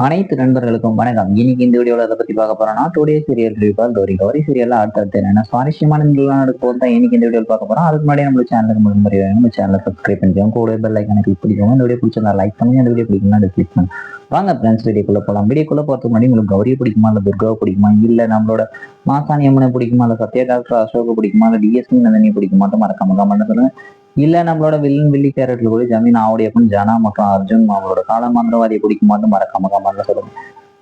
அனைத்து நண்பர்களுக்கும் வணக்கம். இன்னைக்கு இந்த வீடியோவில் அதை பத்தி பார்க்க போறோம்னா டுடே சீரியல் ரிவ்யூ ஒரு கவரி சீரியல்ல அடுத்தடுத்து என்னென்ன சுவாரஸ்யமான நிகழ்வுலாம் நடக்கும் தான் இன்னைக்கு இந்த வீடியோவில் பார்க்க போறோம். அதுக்கு முன்னாடி நம்ம சேனலுக்கு முதல் முறை நம்ம சேனலை சப்ஸ்கிரைப் பண்ணிக்கோங்க. கூட பெல் ஐக்கனை கிளிக் பண்ணிக்கோங்க. இந்த வீடியோ பிடிச்சிருந்தா லைக் பண்ணுங்க. இந்த வீடியோ பிடிக்கும்னா கிளிக் பண்ணுங்க. வாங்க ஃப்ரெண்ட்ஸ் வீடியோக்குள்ள போகலாம் வீடியோக்குள்ள போகிறதுக்கு முன்னாடி உங்களுக்கு கௌரியை பிடிக்குமா? இல்லை துர்காவை பிடிக்குமா? இல்லை நம்மளோட மாசாணி அம்மனை பிடிக்குமா? இல்லை சத்யா டாக்டர் அசோக பிடிக்குமா? இல்லை டிஎஸ்பி நந்தினி பிடிக்குமா மறக்காம கமெண்ட் சொல்லுங்க. இல்ல நம்மளோட வில்லன் வில்லி கேரக்டர் கூட ஜமீன் ஆவுடையப்பன் ஜனா மற்றும் அர்ஜுன் அவங்களோட கால மந்திரவாதியை பிடிக்குமாட்டு மறக்காம கமெண்ட்ல சொல்லுங்க.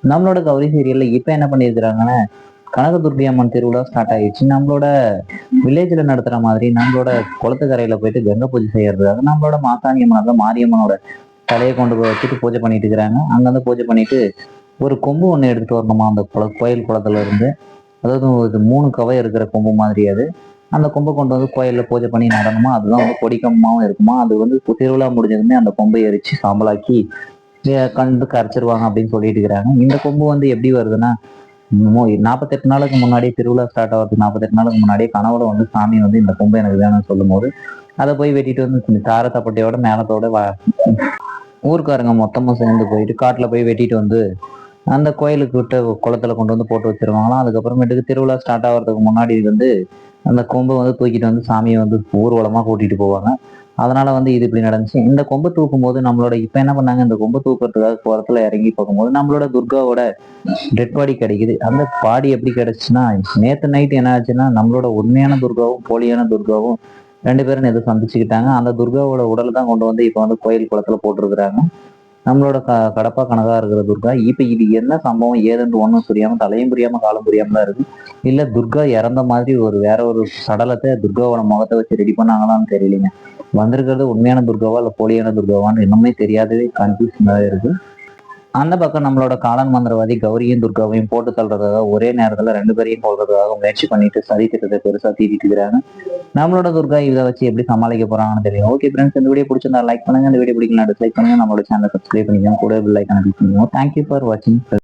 நம்மளோட கௌரி சீரியல்ல இப்ப என்ன பண்ணியிருக்கிறாங்கன்னா கனகதுர்கி அம்மன் திருவிழா ஸ்டார்ட் ஆயிடுச்சு. நம்மளோட வில்லேஜ்ல நடத்துற மாதிரி நம்மளோட குளத்துக்கரையில போயிட்டு கங்கை பூஜை செய்யறதுக்காக நம்மளோட மாசாணி அம்மன் தான் மாரியம்மனோட தலையை கொண்டு போய் வச்சுட்டு பூஜை பண்ணிட்டு இருக்கிறாங்க. அங்க பூஜை பண்ணிட்டு ஒரு கொம்பு ஒண்ணு எடுத்துட்டு வரணுமா? அந்த குள கோயில் குளத்துல இருந்து. அதாவது ஒரு மூணு கவை இருக்கிற கொம்பு மாதிரி அது. அந்த கொம்பை கொண்டு வந்து கோயிலில் பூஜை பண்ணி நடனமா அதுதான் வந்து கொடிக்கம்பமாகவும் இருக்குமா? அது வந்து திருவிழா முடிஞ்சதுமே அந்த கொம்பை எரிச்சு சாம்பலாக்கி கண்டு கரைச்சிருவாங்க அப்படின்னு சொல்லிட்டு இருக்கிறாங்க. இந்த கொம்பு வந்து எப்படி வருதுன்னா நாற்பத்தெட்டு நாளுக்கு முன்னாடி திருவிழா ஸ்டார்ட் ஆகிறதுக்கு நாற்பத்தெட்டு நாளுக்கு முன்னாடியே கனவுல வந்து சாமி வந்து இந்த கொம்பை எனக்கு வேணும்னு சொல்லும்போது அதை போய் வெட்டிட்டு வந்து இந்த மேலத்தோட வ- ஊர்க்காரங்க மொத்தமா சேர்ந்து போயிட்டு காட்டுல போய் வெட்டிட்டு வந்து அந்த கோயிலுக்கு விட்டு குளத்துல கொண்டு வந்து போட்டு வச்சிருவாங்களாம். அதுக்கப்புறமேட்டுக்கு திருவிழா ஸ்டார்ட் ஆகிறதுக்கு முன்னாடி வந்து அந்த கொம்பை வந்து தூக்கிட்டு வந்து சாமியை வந்து ஊர்வலமாக கூட்டிகிட்டு போவாங்க. அதனால் வந்து இது இப்படி நடந்துச்சு. இந்த கொம்பை தூக்கும் போது நம்மளோட இப்போ என்ன பண்ணாங்க? இந்த கொம்பை தூக்குறதுக்காக குளத்துல இறங்கி பார்க்கும்போது நம்மளோட துர்காவோட டெட் பாடி கிடைக்குது. அந்த பாடி எப்படி கிடைச்சுன்னா நேற்று நைட் என்ன ஆச்சுன்னா நம்மளோட உண்மையான துர்காவும் போலியான துர்காவும் ரெண்டு பேரும் எதுவும் சந்திச்சுக்கிட்டாங்க. அந்த துர்காவோட உடலை தான் கொண்டு வந்து இப்போ வந்து கோயில் குளத்தில் போட்டிருக்கிறாங்க. நம்மளோட க கடப்பா கனகா இருக்கிற துர்கா இப்ப இது என்ன சம்பவம்? ஏதுன்னு ஒண்ணும் புரியாம தலையும் புரியாம காலம் புரியாம தான் இருக்கு. இல்ல துர்கா இறந்த மாதிரி ஒரு வேற ஒரு சடலத்தை துர்காவோட முகத்தை வச்சு ரெடி பண்ணாங்களான்னு தெரியலைங்க. வந்திருக்கிறது உண்மையான துர்காவா இல்ல போலியான துர்காவான்னு இன்னுமே தெரியாதவே கன்ஃபியூஷன் தான் இருக்கு. அந்த பக்கம் நம்மளோட காலன் மந்திரவாதி கௌரியும் துர்காவையும் போட்டு தள்ளுறதாக ஒரே நேரத்துல ரெண்டு பேரையும் கொள்றதுக்காக முயற்சி பண்ணிட்டு சதி திட்டத்தை பெருசா தீட்டிட்டு இருக்கிறாங்க. நம்மளோட துர்கா இதை வச்சு எப்படி சமாளிக்க போறாங்கன்னு தெரியும். ஓகே ஃப்ரெண்ட்ஸ் இந்த வீடியோ பிடிச்சிருந்தா லைக் பண்ணுங்க. இந்த வீடியோ பிடிக்கலாம் டிஸ்லைக் பண்ணுங்க. நம்மளோட சேனல் சப்ஸ்கிரைப் பண்ணிக்கோங்க. கூட பெல் ஐக்கான கிளிக் பண்ணுங்க தேங்க்யூ ஃபார் வாட்சிங்